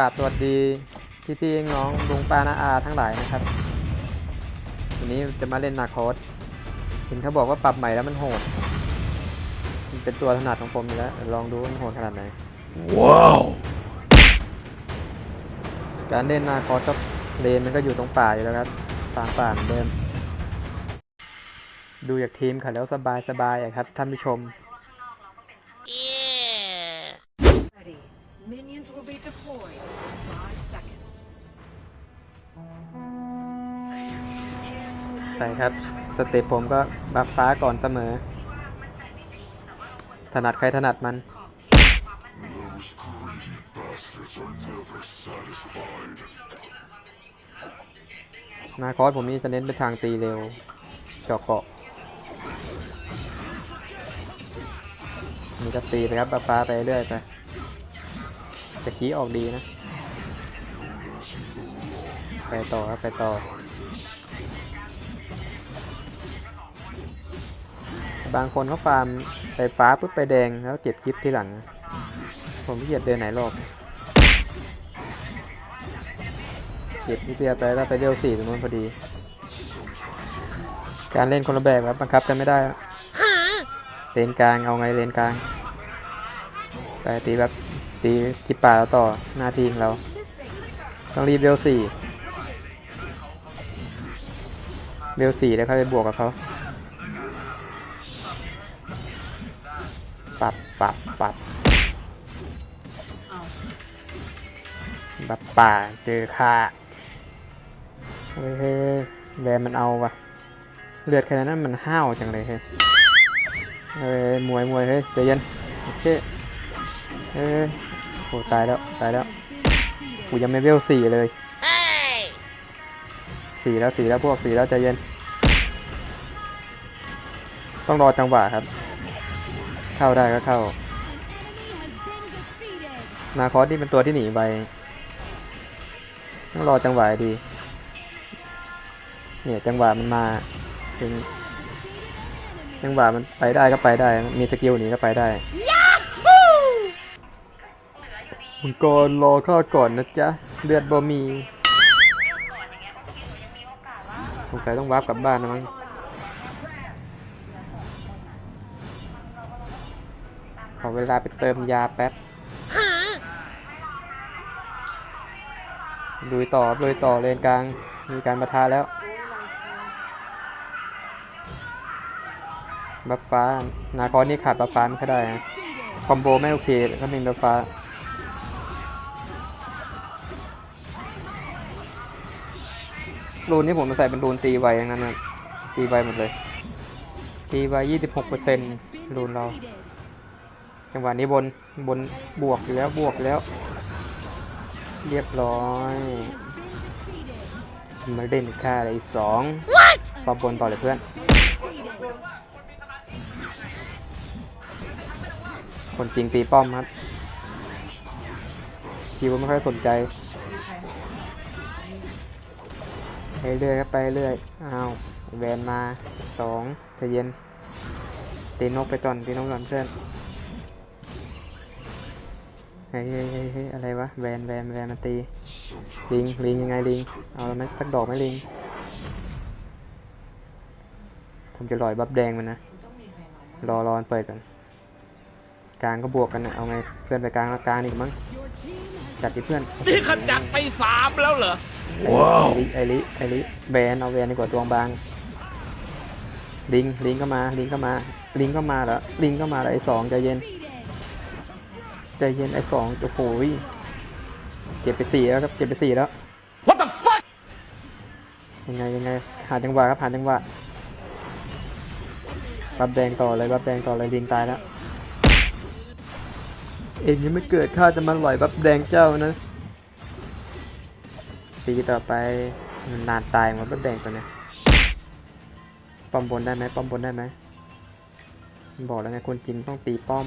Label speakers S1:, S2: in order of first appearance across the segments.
S1: กราบสวัสดีพี่พี่ๆน้องลุงป้าน้าอาทั้งหลายนะครับ วันนี้จะมาเล่นนาคอสเห็นเขาบอกว่าปรับใหม่แล้วมันโหด มันเป็นตัวถนัดของผมอยู่แล้วเดี๋ยวลองดูว่ามันโหดขนาดไหน
S2: Wow!
S1: การเล่นนาคอสก็เลนมันก็อยู่ตรงป่าอยู่แล้วครับตามป่าเหมือนเดิม ดูจากทีมเขาแล้วสบายสบายๆอะครับท่านผู้ชม
S3: Ready. Minions will be deployed in five seconds.
S1: ใช่ครับสเตปผมก็บัฟฟ้าก่อนเสมอ ถนัดใครถนัดมันนาคอสผมนี่จะเน้นไปทางตีเร็วเจาะเกาะนี่ก็ตีไปครับบัฟฟ้าไปเรื่อยไป จะขี้ออกดีนะ ไปต่อครับไปต่อบางคนเขาฟาร์มไปฟ้าปุ๊บไปแดงแล้วเก็บคลิปที่หลัง ผมขี้เกียจเดินไหนรอบเก็บที่เปียไปแล้วไปเวสี่ตรงนู้นพอดี การเล่นคนละแบบครับบังคับกันไม่ได้เลนกลางเอาไงเลนกลางไปตีแบบ ตีคลิป่าแล้วต่อหน้าทีของเราต้องรีบเวลสี่เวลสี่แล้วค่อยไปบวกกับเขาปับปับปับบับป่าเจอค่าเฮ้ยแวมันเอาวะเลือดแค่นั้นมันห้าวจังเลยเฮ้ยเฮ้ยมวยมวยเฮ้ยใจเย็นโอเคเฮ้ย โอ้ตายแล้วตายแล้วกูยังไม่เวลสี่เลยสี่แล้วสี่แล้วพวกสี่แล้วใจเย็น ต้องรอจังหวะครับ เข้าได้ก็เข้า นาคอสนี่เป็นตัวที่หนีไปต้องรอจังหวะดี เนี่ยจังหวะมันมาถึงจังหวะมันไปได้ก็ไปได้ มีสกิลหนีก็ไปได้ มังกรรอข้าก่อนนะจ๊ะ เลือดบ่มีสงสัยต้องวาร์ปกลับบ้านนะมั้งขอเวลาไปเติมยาแป๊บลุยต่อลุยต่อเลนกลาง มีการประทาแล้ว บัฟฟ้า นาคอนี่ขาดบัฟฟ้าไม่ค่อยได้นะ คอมโบไม่โอเคถ้ามีบัฟฟ้า รูนนี่ผมมาใส่เป็นรูนตีไวอย่างนั้นนะตีไวหมดเลย ตีไว26%รูนเรา จังหวะนี้บนบนบวกอยู่แล้วบวกแล้ว เรียบร้อยมาเล่นค่าอะไรอีกสองฟอบนต่อเลยเพื่อน คนจริงตีป้อมครับทีวไม่ค่อยสนใจ ไปเรื่อยๆไปเรื่อยอ้าวแวนมาสองใจเย็นตีนกไปก่อนตีนกก่อนเพื่อนเฮ้ยเฮ้ยเฮ้ยอะไรวะแวนแวนแวนมาตีลิงลิงยังไงลิงเอาแล้วไหมสักดอกไหมลิงผมจะลอยบับแดงมันนะรอรอมันเปิดก่อน กลางก็บวกกันนะเอาไงเพื่อนไปกลางแล้วกลางอีกมั้งจัดดิเพื่อน
S2: นี่ขจัดไปสามแล้วเหรอ
S1: ว้าวไอลิไอลิแวนเอาแวนดีกว่าตัวบางลิงลิงก็มาลิงก็มาลิงก็มาแล้วลิงก็มาแล้วไอสองใจเย็นใจเย็นไอ้สองโอ้โหยเจ็บไปสี่แล้วครับเจ็บไปสี่แล้ว
S2: What the fuck
S1: ยังไงยังไงหาจังหวะครับหาจังหวะบับแดงต่อเลยบับแดงต่อเลยลิงตายแล้ว เองยังไม่เกิดข้าจะมาหล่อยบับแดงเจ้านะตีต่อไปมันนานตายหมดบับแดงตัวเนี้ยป้อมบนได้ไหมป้อมบนได้ไหมบอกแล้วไงคนจริงต้องตีป้อม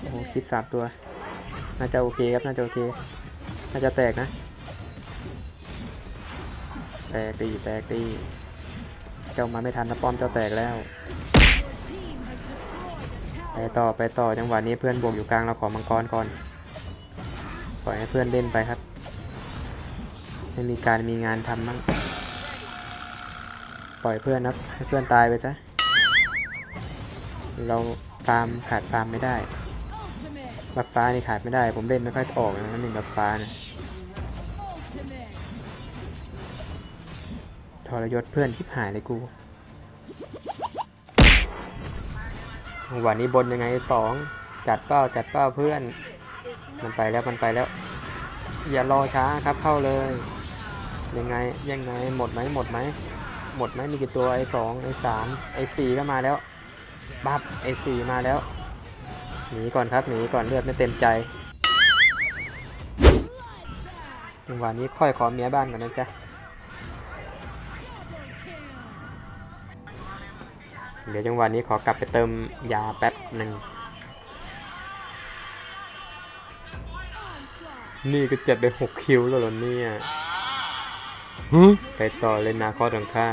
S1: โอ้โหคลิปสามตัว น่าจะโอเคครับ น่าจะโอเค น่าจะแตกนะ แตกตีแตกตี เจ้ามาไม่ทันนะป้อมเจ้าแตกแล้วไป ต่อไปต่อจังหวะนี้เพื่อนบวกอยู่กลางเราขอมังกรก่อนปล่อยให้เพื่อนเล่นไปครับไม่มีการมีงานทำบ้างปล่อยเพื่อนครับให้เพื่อนตายไปซะเราฟาร์มขาดฟาร์มไม่ได้บัฟฟ้านี่ขาดไม่ได้ ผมเล่นไม่ค่อยออกนะหนึ่งบัฟฟ้านะทรยศเพื่อนชิบหายเลยกู วันนี้บนยังไงสองจัดเป้าจัดเป้าเพื่อน มันไปแล้วมันไปแล้ว อย่ารอช้าครับเข้าเลย ยังไงยังไงหมดไหมหมดไหมหมดไหมมีกี่ตัวไอ้สองไอ้สามไอ้สี่ก็มาแล้วบับไอ้สี่มาแล้วหนีก่อนครับหนีก่อนเลือดไม่เต็มใจจังหวะนี้ค่อยขอเมียบ้านก่อนนะจ๊ะ เดี๋ยวจังหวะนี้ขอกลับไปเติมยาแป๊บหนึ่งนี่ก็จัดไปหกคิวแล้วเหรอเนี่ยไปต่อเลยนาคอสของข้า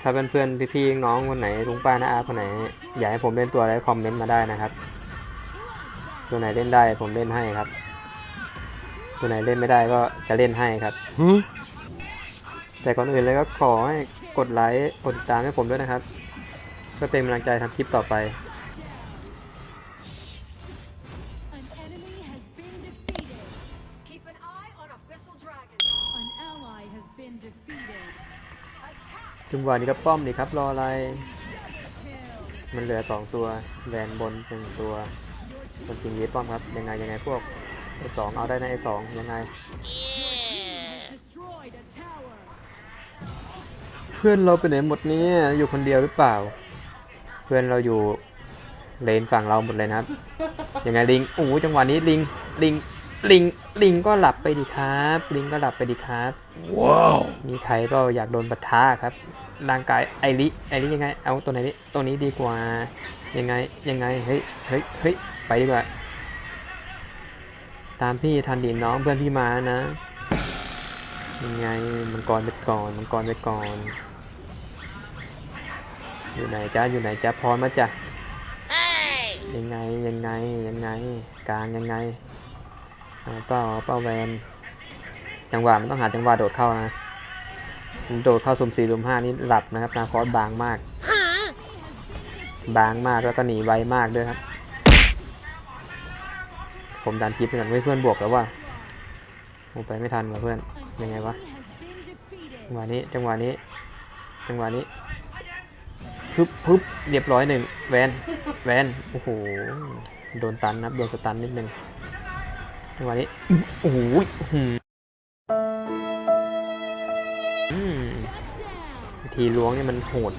S1: ถ้าเพื่อนๆพี่ๆน้องคนไหนลุงป้าน้าอาคนไหน อยากให้ผมเล่นตัวอะไรคอมเมนต์มาได้นะครับ ตัวไหนเล่นได้ผมเล่นให้ครับ ตัวไหนเล่นไม่ได้ก็จะเล่นให้ครับ แต่ก่อนอื่นเลยก็ขอให้กดไลค์กดติดตามให้ผมด้วยนะครับเพื่อเป็นกำลังใจทำคลิปต่อไป
S4: An enemy has been defeated.
S3: Keep an eye on Abyssal Dragon.
S4: An ally has been defeated.
S1: จังหวะนี้ก็ป้อมดีครับรออะไร
S4: Kill.
S1: มันเหลือสองตัวแวนบนหนึ่งตัวคนจริงยีป้อมครับยังไงยังไงพวกไอสองเอาได้นะไอสองยังไง
S4: Destroyed a tower.
S1: เพื่อนเราไปไหนหมดเนี่ยอยู่คนเดียวหรือเปล่า เพื่อนเราอยู่เลนฝั่งเราหมดเลยนะครับยังไงลิงโอ้โหจังหวะนี้ลิงลิงลิงลิงก็หลับไปดีครับ ลิงก็หลับไปดีครับ
S2: Wow.
S1: มีใครก็อยากโดนปะทะครับร่างกายไอริไอริยังไง เอาตัวไหนนี้ตัวนี้ดีกว่ายังไงยังไงเฮ้ยเฮ้ยเฮ้ยไปดีกว่าตามพี่ทันดีน้องเพื่อนพี่มานะยังไงมังกรไปก่อนมังกรไปก่อน อยู่ไหนจ้าอยู่ไหนจ้าพรมาจ้ะยังไงยังไงยังไงกลางยังไงเอาเป้าเป้าแวนจังหวะมันต้องหาจังหวะโดดเข้านะโดดเข้าสุ่มสี่สุ่มห้านี่หลับนะครับนาคอสบางมาก บางมากแล้วก็หนีไวมากด้วยครับ ผมดันคลิปไปก่อนเฮ้ยเพื่อนบวกแล้วว่ะผมไปไม่ทันว่ะเพื่อนยังไงวะจังหวะนี้จังหวะนี้จังหวะนี้ พึบพึบเรียบร้อยหนึ่งแวนแวนโอ้โหโดนตันนับโดนสตันนิดนึงจังหวะนี้โอ้โหอืมทีล้วงนี่มันโหด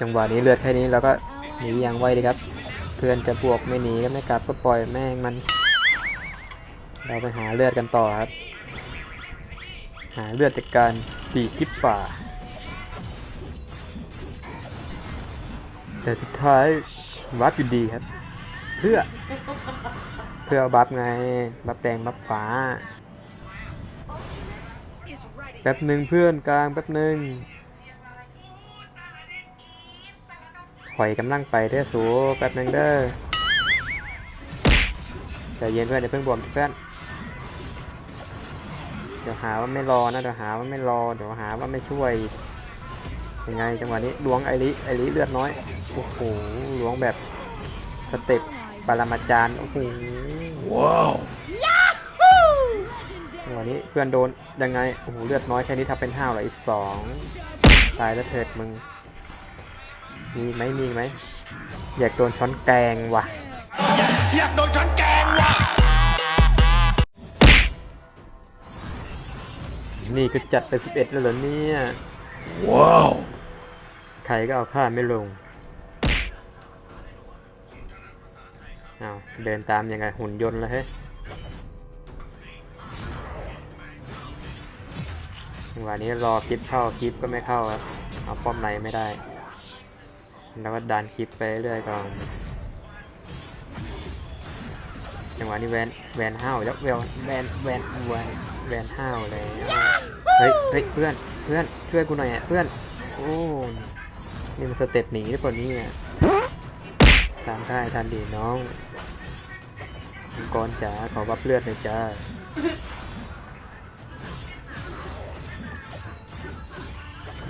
S1: จังหวะนี้เลือดแค่นี้แล้วก็หนีอย่างไวดีครับ เพื่อนจะบวกไม่หนีก็ไม่กลับก็ปล่อยแม่งมัน เราไปหาเลือดกันต่อครับ หาเลือดจากการ ตีคลิปฝ่า แต่สุดท้ายวับอยู่ดีครับ เพื่อ เพื่อเอาบัฟไง บัฟแดงบัฟฟ้า
S3: Is ready.
S1: แป๊บหนึ่งเพื่อนกลางแป๊บหนึ่งข่อยกำลังไปเด้อสูแป๊บหนึ่งเด้อใจเย็นเพื่อนอย่าเพิ่งบวมเพื่อน เดี๋ยวหาว่าไม่รอนะเดี๋ยวหาว่าไม่รอเดี๋ยวหาว่าไม่ช่วยยังไงจังหวะนี้ล้วงไอริไอริเลือดน้อยโอ้โหล้วงแบบสเต็ปปรมาจารย์โอ้โห
S2: Wow.
S1: จังหวะนี้เพื่อนโดนยังไงโอ้โหเลือดน้อยแค่นี้ทำเป็นห้าวเหรออีกสองตายแล้วเถิดมึงมีไหมมีไหมอยากโดนช้อนแกงว่ะ
S2: อยากโดนฉันแกล้งว่ะ
S1: นี่ก็จัดไปสิบเอ็ดแล้วเหรอเนี่ย
S2: Wow.
S1: ใครก็เอาค่าไม่ลงอ้าวเดินตามยังไงหุ่นยนต์เลยเฮ้ยจังหวะนี้รอคลิปเข้าคลิปก็ไม่เข้าครับเอาป้อมในไม่ได้ แล้วก็ดันคลิปไปเรื่อยก่อนจังหวะนี้แวนแวนห้าวแล้วแวนแวนแวนแวน แวนห้าวเลยเฮ้ยเฮ้ยเพื่อนเพื่อนช่วยกูหน่อยอะเพื่อนโอ้นี่มันสเต็ปหนีหรือเปล่าเนี่ยตามค่ายทันดีน้องมังกรจ๋าขอวับเลือดหน่อยจ้า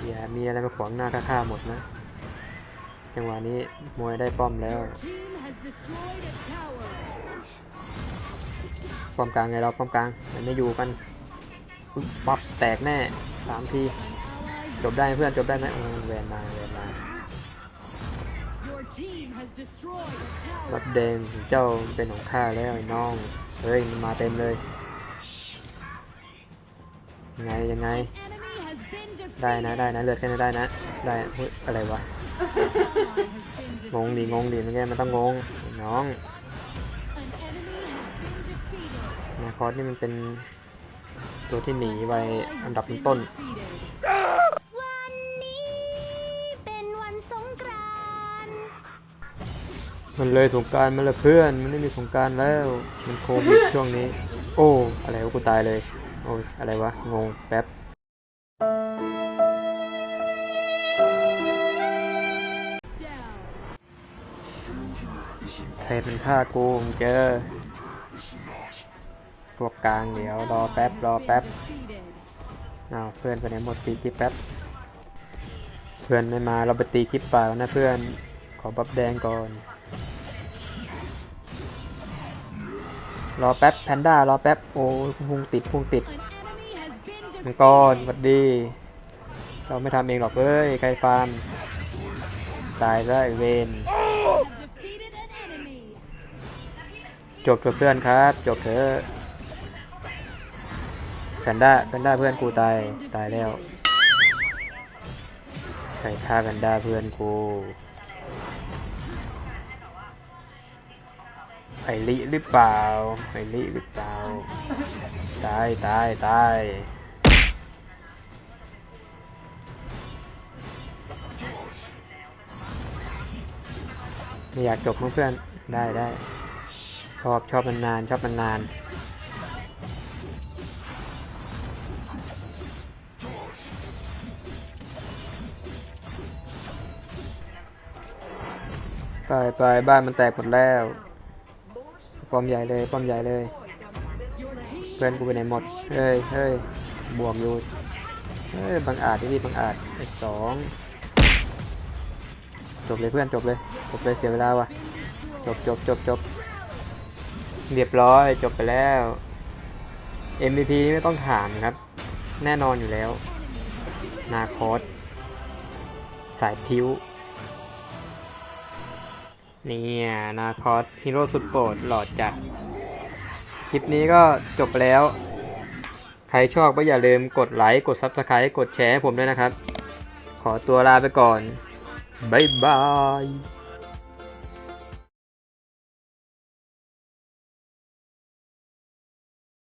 S1: อย่ามีอะไรมาขวางหน้าข้าๆหมดนะ จังหวะนี้มวยได้ป้อมแล้ว
S4: Your team has destroyed a tower.
S1: ป้อมกลางไงเราป้อมกลางมันไม่อยู่กันปึ๊บปั๊บแตกแน่สามทีจบได้เพื่อนจบได้ไหมโอ้ยแวนมาแวนมารับแดงเจ้าเป็นของข้าแล้วไอ้น้องเฮ้ยมันมาเต็มเลยยังไงยังไง ได้นะได้นะเลือดแค่นี้ได้นะ ได้เฮ้ยอะไรวะงงดิ
S4: defeated.
S1: งงดิไม่ใช่มันต้องงงน้อง นาคอสนี่มันเป็นตัวที่หนีไปอันดับต้น
S4: defeated.
S5: วันนี้เป็นวัน
S1: มันเลยสงการมาและเพื่อน มันไม่มีสงการแล้ว มันโควิดช่วงนี้ โอ้ อะไรวะกูตายเลย โอ้อะไรวะ งงแป๊บ ใครเป็นฆ่ากูมึงเจอ วกลางเดี๋ยวรอแป๊บรอแป๊บ
S4: Defeated.
S1: อ้าเพื่อนไปไหนหมดตีคลิปแป๊บเพื่อนไม่มาเราไปตีคลิปเปล่านะเพื่อนขอบับแดงก่อน รอแป๊บแพนด้ารอแป๊บโอ้พุ่งติดพุ่งติดมังกรสวัสดี เราไม่ทำเองหรอกเอ้ยใครฟาร์มตายซะเวนจบเถอะเพื่อนครับ จบเถอะ แพนด้าแพนด้าเพื่อนกูตายตายแล้วใครฆ่าแพนด้าเพื่อนกูไอลิหรือเปล่าไอลิหรือเปล่าตายตายตายไม่อยากจบมั้งเพื่อนได้ได้ชอบชอบมันนานชอบมันนาน ไปไปบ้านมันแตกหมดแล้วป้อมใหญ่เลยป้อมใหญ่เลย เพื่อนกูไปไหนหมด เฮ้ยเฮ้ยบวกอยู่ เฮ้ยบังอาจที่นี่บังอาจไอ้สองจบเลยเพื่อนจบเลยจบเลยเสียเวลาว่ะ จบจบจบจบเรียบร้อยจบไปแล้ว MVP ไม่ต้องถามครับ แน่นอนอยู่แล้ว นาคอสสายพิ้ว เนี่ยนาคอสฮีโร่สุดโปรดหลอดจัด คลิปนี้ก็จบแล้ว ใครชอบก็อย่าลืมกดไลค์กด Subscribe กดแชร์ให้ผมด้วยนะครับ ขอตัวลาไปก่อน บ๊ายบาย